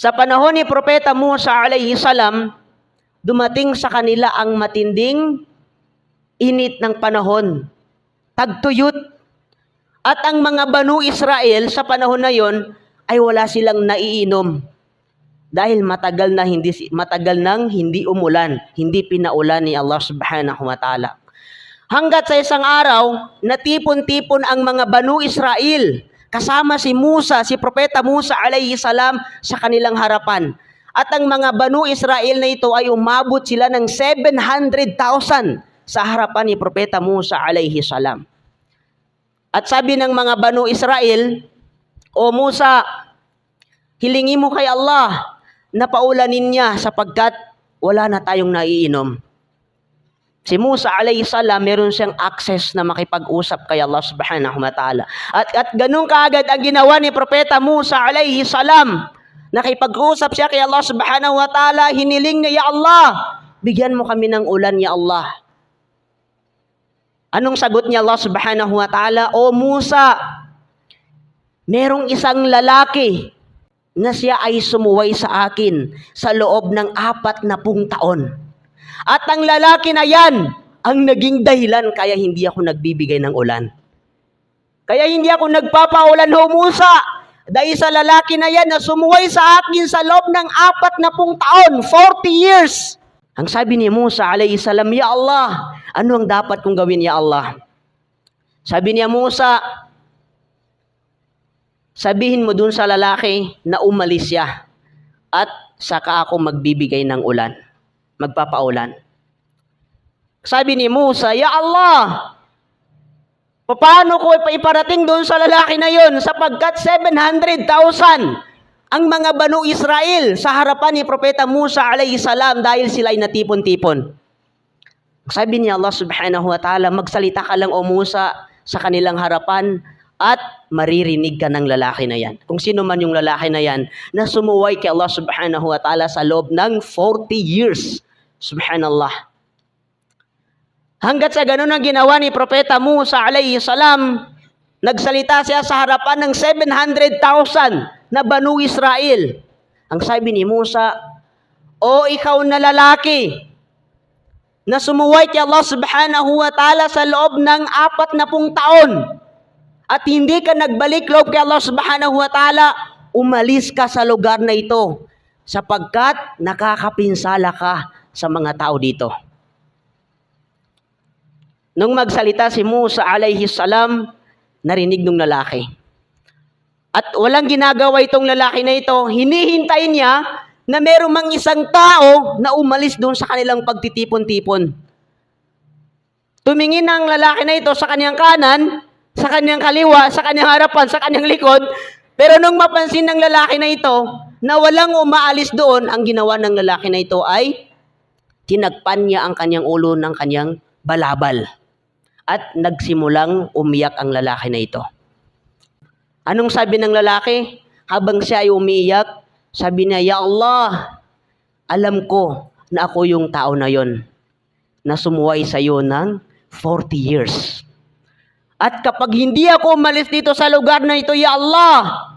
Sa panahon ni Propeta Musa alayhi salam, dumating sa kanila ang matinding init ng panahon. Tagtuyot. At ang mga Banu Israel sa panahon na yon ay wala silang naiinom. Dahil matagal na hindi matagal nang hindi umulan, hindi pinaulan ni Allah Subhanahu wa Ta'ala. Hanggat sa isang araw, natipon-tipon ang mga Banu Israel kasama si Musa, si Propeta Musa alayhi salam sa kanilang harapan. At ang mga Banu Israel na ito ay umabot sila ng 700,000 sa harapan ni Propeta Musa alayhi salam. At sabi ng mga Banu Israel, O Musa, hilingi mo kay Allah na paulanin niya sapagkat wala na tayong naiinom. Si Musa alayhi salam, meron siyang access na makipag-usap kay Allah subhanahu wa ta'ala. At, at ganun kaagad ang ginawa ni Propeta Musa alayhi salam. Nakipag-usap siya kay Allah subhanahu wa ta'ala, hiniling niya, Ya Allah, bigyan mo kami ng ulan, Ya Allah. Anong sagot niya Allah subhanahu wa ta'ala? O Musa, merong isang lalaki na siya ay sumuway sa akin sa loob ng apat na pung taon. At ang lalaki na yan, ang naging dahilan kaya hindi ako nagbibigay ng ulan. Kaya hindi ako nagpapaulan ho Musa. Dahil sa lalaki na yan na sumuway sa akin sa loob ng apat na pung taon, 40 years. Ang sabi ni Musa alayhi salam, Ya Allah, ano ang dapat kong gawin, Ya Allah? Sabi niya, Musa, sabihin mo dun sa lalaki na umalis siya at saka ako magbibigay ng ulan magpapaulan. Sabi ni Musa, Ya Allah, paano ko iparating doon sa lalaki na yon sapagkat 700,000 ang mga Banu Israel sa harapan ni Propeta Musa alayhi salam dahil sila ay natipon-tipon. Sabi ni Allah subhanahu wa ta'ala, magsalita ka lang o Musa sa kanilang harapan at maririnig ka ng lalaki na yan. Kung sino man yung lalaki na yan na sumuway kay Allah subhanahu wa ta'ala sa loob ng 40 years. Subhanallah. Hanggat sa ganun ang ginawa ni Propeta Musa alayhi salam, nagsalita siya sa harapan ng 700,000 na Banu Israel. Ang sabi ni Musa, O ikaw na lalaki, na sumuway kay Allah subhanahu wa ta'ala sa loob ng apat na pung taon, at hindi ka nagbalik loob kay Allah subhanahu wa ta'ala, umalis ka sa lugar na ito sapagkat nakakapinsala ka sa mga tao dito. Nung magsalita si Musa alayhi salam, narinig ng lalaki. At walang ginagawa itong lalaki na ito, hinihintay niya na meron mang isang tao na umalis doon sa kanilang pagtitipon-tipon. Tumingin ang lalaki na ito sa kanyang kanan, sa kanyang kaliwa, sa kanyang harapan, sa kanyang likod, pero nung mapansin ng lalaki na ito na walang umaalis doon, ang ginawa ng lalaki na ito ay tinagpan niya ang kanyang ulo ng kanyang balabal. At nagsimulang umiyak ang lalaki na ito. Anong sabi ng lalaki? Habang siya ay umiiyak, sabi niya, Ya Allah, alam ko na ako yung tao na yon na sumuway sa iyo ng 40 years. At kapag hindi ako umalis dito sa lugar na ito, Ya Allah,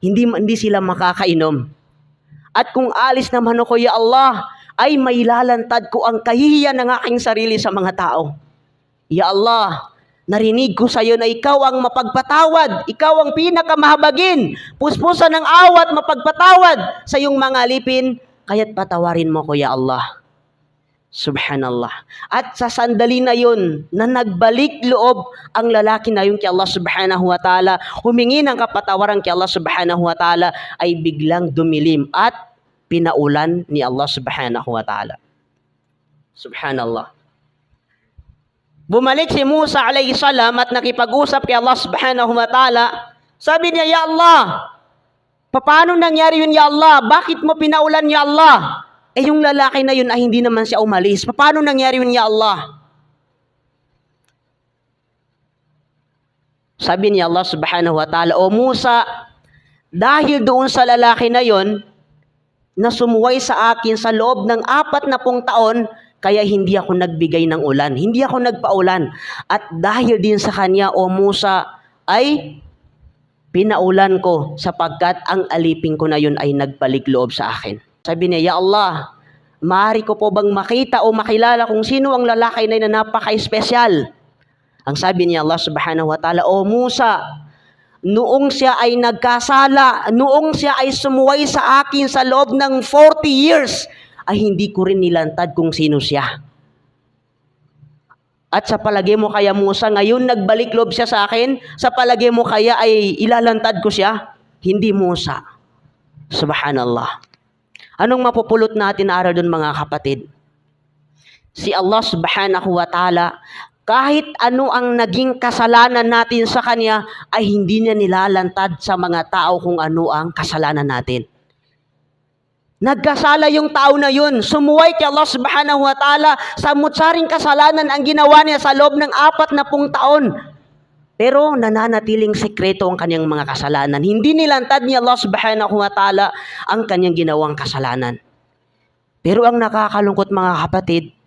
hindi, hindi sila makakainom. At kung alis naman ako, Ya Allah, ay may lalantad ko ang kahihiyan ng aking sarili sa mga tao. Ya Allah, narinig ko sa iyo na ikaw ang mapagpatawad, ikaw ang pinakamahabagin, puspusan ng awat mapagpatawad sa iyong mga alipin, kaya't patawarin mo ko, Ya Allah. Subhanallah. At sa sandali na yun, na nagbalik loob ang lalaki na yun kay Allah subhanahu wa ta'ala, humingi ng kapatawaran kay Allah subhanahu wa ta'ala, ay biglang dumilim at pinaulan ni Allah subhanahu wa ta'ala. Subhanallah. Bumalik si Musa alayhi salam at nakipag-usap kay Allah subhanahu wa ta'ala. Sabi niya, Ya Allah, paano nangyari yun, Ya Allah? Bakit mo pinaulan, Ya Allah? Eh yung lalaki na yun ay hindi naman siya umalis. Paano nangyari yun, Ya Allah? Sabi niya Allah subhanahu wa ta'ala, O Musa, dahil doon sa lalaki na yon, na sumuway sa akin sa loob ng apat na pong taon, kaya hindi ako nagbigay ng ulan. Hindi ako nagpaulan. At dahil din sa kanya, O Musa, ay pinaulan ko sapagkat ang alipin ko na yun ay nagbalik loob sa akin. Sabi niya, Ya Allah, maaari ko po bang makita o makilala kung sino ang lalaki na napaka-espesyal? Ang sabi niya Allah subhanahu wa ta'ala, O Musa, noong siya ay nagkasala, noong siya ay sumuway sa akin sa loob ng 40 years, ay hindi ko rin nilantad kung sino siya. At sa palagay mo kaya Musa, ngayon nagbalik loob siya sa akin, sa palagay mo kaya ay ilalantad ko siya? Hindi Musa. Subhanallah. Anong mapupulot natin na aral doon mga kapatid? Si Allah subhanahu wa ta'ala, kahit ano ang naging kasalanan natin sa Kanya, ay hindi niya nilalantad sa mga tao kung ano ang kasalanan natin. Nagkasala yung tao na yun. Sumuway kay Allah subhanahu wa ta'ala sa mutsaring kasalanan ang ginawa niya sa loob ng apat na pung taon. Pero nananatiling sekreto ang kanyang mga kasalanan. Hindi nilantad ni Allah subhanahu wa ta'ala ang kanyang ginawang kasalanan. Pero ang nakakalungkot mga kapatid,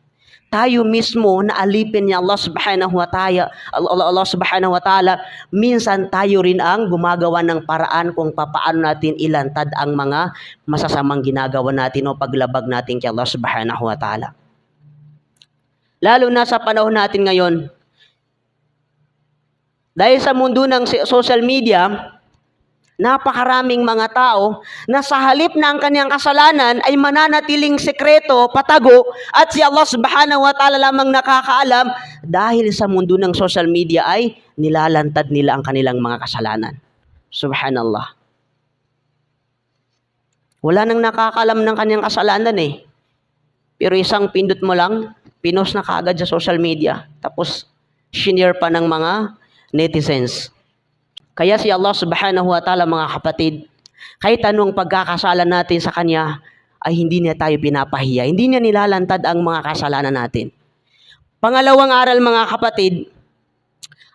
tayo mismo na alipin ni Allah subhanahu wa ta'ala, Allah, Allah subhanahu wa ta'ala, minsan tayo rin ang gumagawa ng paraan kung papaano natin ilantad ang mga masasamang ginagawa natin o paglabag natin kay Allah subhanahu wa ta'ala. Lalo na sa panahon natin ngayon, dahil sa mundo ng social media, napakaraming mga tao na sa halip na ang kanyang kasalanan ay mananatiling sekreto, patago, at si Allah subhanahu wa ta'ala lamang nakakaalam dahil sa mundo ng social media ay nilalantad nila ang kanilang mga kasalanan. Subhanallah. Wala nang nakakalam ng kanyang kasalanan eh. Pero isang pindot mo lang, pinost na kaagad sa social media. Tapos, shinare pa ng mga netizens. Kaya si Allah subhanahu wa ta'ala mga kapatid, kahit anong pagkakasala natin sa Kanya, ay hindi niya tayo pinapahiya. Hindi niya nilalantad ang mga kasalanan natin. Pangalawang aral mga kapatid,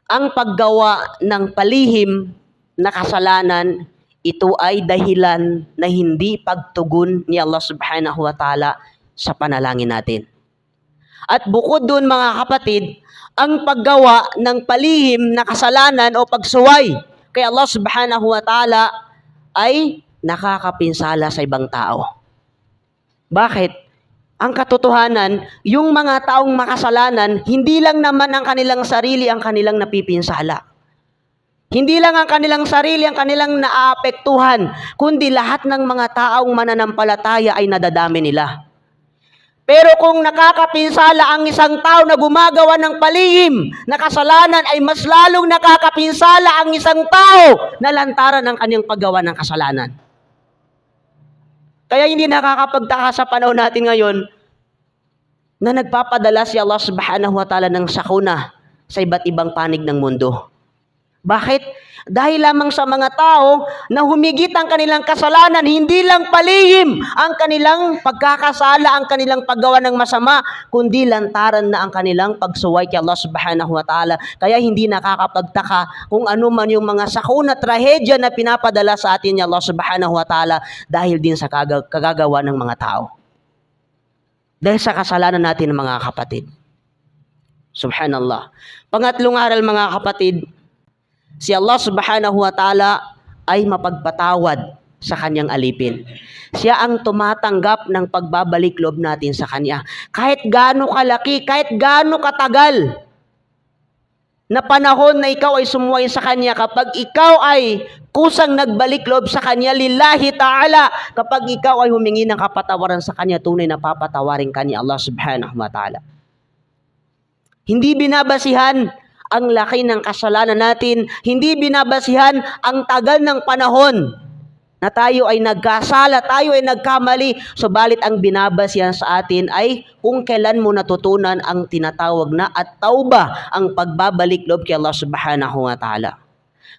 ang paggawa ng palihim na kasalanan, ito ay dahilan na hindi pagtugon ni Allah subhanahu wa ta'ala sa panalangin natin. At bukod doon mga kapatid, ang paggawa ng palihim na kasalanan o pagsuway kay Allah subhanahu wa ta'ala ay nakakapinsala sa ibang tao. Bakit? Ang katotohanan, yung mga taong makasalanan, hindi lang naman ang kanilang sarili ang kanilang napipinsala. Hindi lang ang kanilang sarili ang kanilang naapektuhan, kundi lahat ng mga taong mananampalataya ay nadadami nila. Pero kung nakakapinsala ang isang tao na gumagawa ng palihim na kasalanan ay mas lalong nakakapinsala ang isang tao na lantaran ng kanyang paggawa ng kasalanan. Kaya hindi nakakapagtaka sa panahon natin ngayon na nagpapadala si Allah subhanahu wa ta'ala ng sakuna sa iba't ibang panig ng mundo. Bakit? Dahil lamang sa mga tao na humigit ang kanilang kasalanan, hindi lang palihim ang kanilang pagkakasala, ang kanilang paggawa ng masama, kundi lantaran na ang kanilang pagsuway kay Allah subhanahu wa ta'ala. Kaya hindi nakakapagtaka kung ano man yung mga sakuna, trahedya na pinapadala sa atin ni Allah subhanahu wa ta'ala dahil din sa kagag- kagagawa ng mga tao. Dahil sa kasalanan natin mga kapatid. Subhanallah. Pangatlong aral mga kapatid, si Allah subhanahu wa ta'ala ay mapagpatawad sa kanyang alipin. Siya ang tumatanggap ng pagbabalik loob natin sa kanya. Kahit gaano kalaki, kahit gaano katagal na panahon na ikaw ay sumuway sa kanya, kapag ikaw ay kusang nagbalik loob sa kanya, lillahi ta'ala, kapag ikaw ay humingi ng kapatawaran sa kanya, tunay na papatawarin ka ni Allah subhanahu wa ta'ala. Hindi binabasihan ang laki ng kasalanan natin. Hindi binabasihan ang tagal ng panahon na tayo ay nagkasala, tayo ay nagkamali. Subalit ang binabasihan sa atin ay kung kailan mo natutunan ang tinatawag na at tauba, ang pagbabalik loob kay Allah subhanahu wa ta'ala.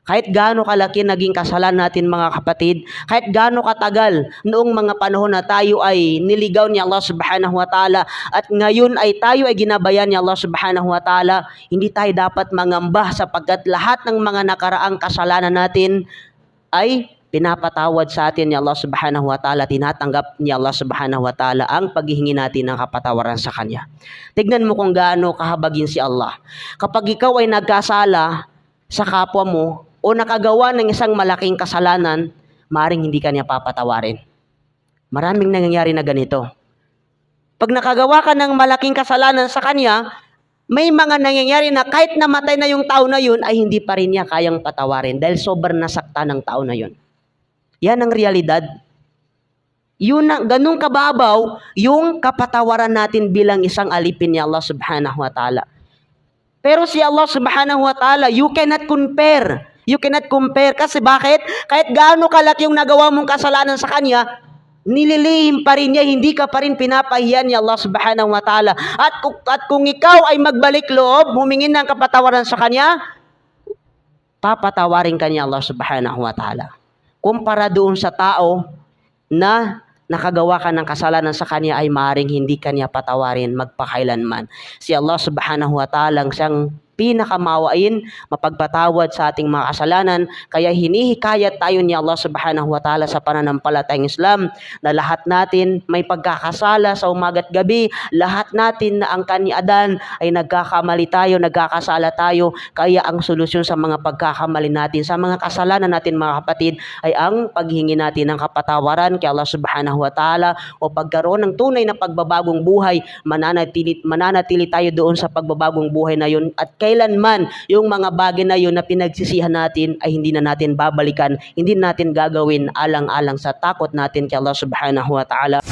Kahit gaano kalaki naging kasalanan natin mga kapatid, kahit gaano katagal noong mga panahon na tayo ay niligaw ni Allah subhanahu wa ta'ala at ngayon ay tayo ay ginabayan ni Allah subhanahu wa ta'ala, hindi tayo dapat mangamba sapagkat lahat ng mga nakaraang kasalanan natin ay pinapatawad sa atin ni Allah subhanahu wa ta'ala, tinatanggap ni Allah subhanahu wa ta'ala ang paghihingi natin ng kapatawaran sa Kanya. Tignan mo kung gaano kahabagin si Allah. Kapag ikaw ay nagkasala sa kapwa mo, o nakagawa ng isang malaking kasalanan, maring hindi ka niya papatawarin. Maraming nangyayari na ganito. Pag nakagawa ka ng malaking kasalanan sa kanya, may mga nangyayari na kahit namatay na yung tao na yun, ay hindi pa rin niya kayang patawarin dahil sobrang nasakta ng tao na yun. Yan ang realidad. Yun na, ganun kababaw yung kapatawaran natin bilang isang alipin ni Allah subhanahu wa ta'ala. Pero si Allah subhanahu wa ta'ala, you cannot compare. You cannot compare. Kasi bakit? Kahit gaano kalaki yung nagawa mong kasalanan sa Kanya, nililihim pa rin niya, hindi ka pa rin pinapahiyan ni Allah subhanahu wa ta'ala. At, kung- at kung ikaw ay magbalik loob, humingin ng kapatawaran sa Kanya, papatawarin ka ni Allah subhanahu wa ta'ala. Kumpara doon sa tao na nakagawa ka ng kasalanan sa kanya ay maring hindi kanya patawarin magpakailanman. Si Allah subhanahu wa ta'ala ang siyang pinakamawain, mapagpatawad sa ating mga kasalanan. Kaya hinihikayat tayo ni Allah subhanahu wa ta'ala sa pananampalatayang Islam na lahat natin may pagkakasala sa umaga't gabi. Lahat natin na ang kaniadan ay nagkakamali tayo, nagkakasala tayo. Kaya ang solusyon sa mga pagkakamali natin, sa mga kasalanan natin mga kapatid, ay ang paghingi natin ng kapatawaran kay Allah subhanahu wa ta'ala o pagkaroon ng tunay na pagbabagong buhay, mananatili, mananatili tayo doon sa pagbabagong buhay na yun at kailanman yung mga bagay na yun na pinagsisihan natin ay hindi na natin babalikan, hindi natin gagawin alang-alang sa takot natin kay Allah subhanahu wa ta'ala.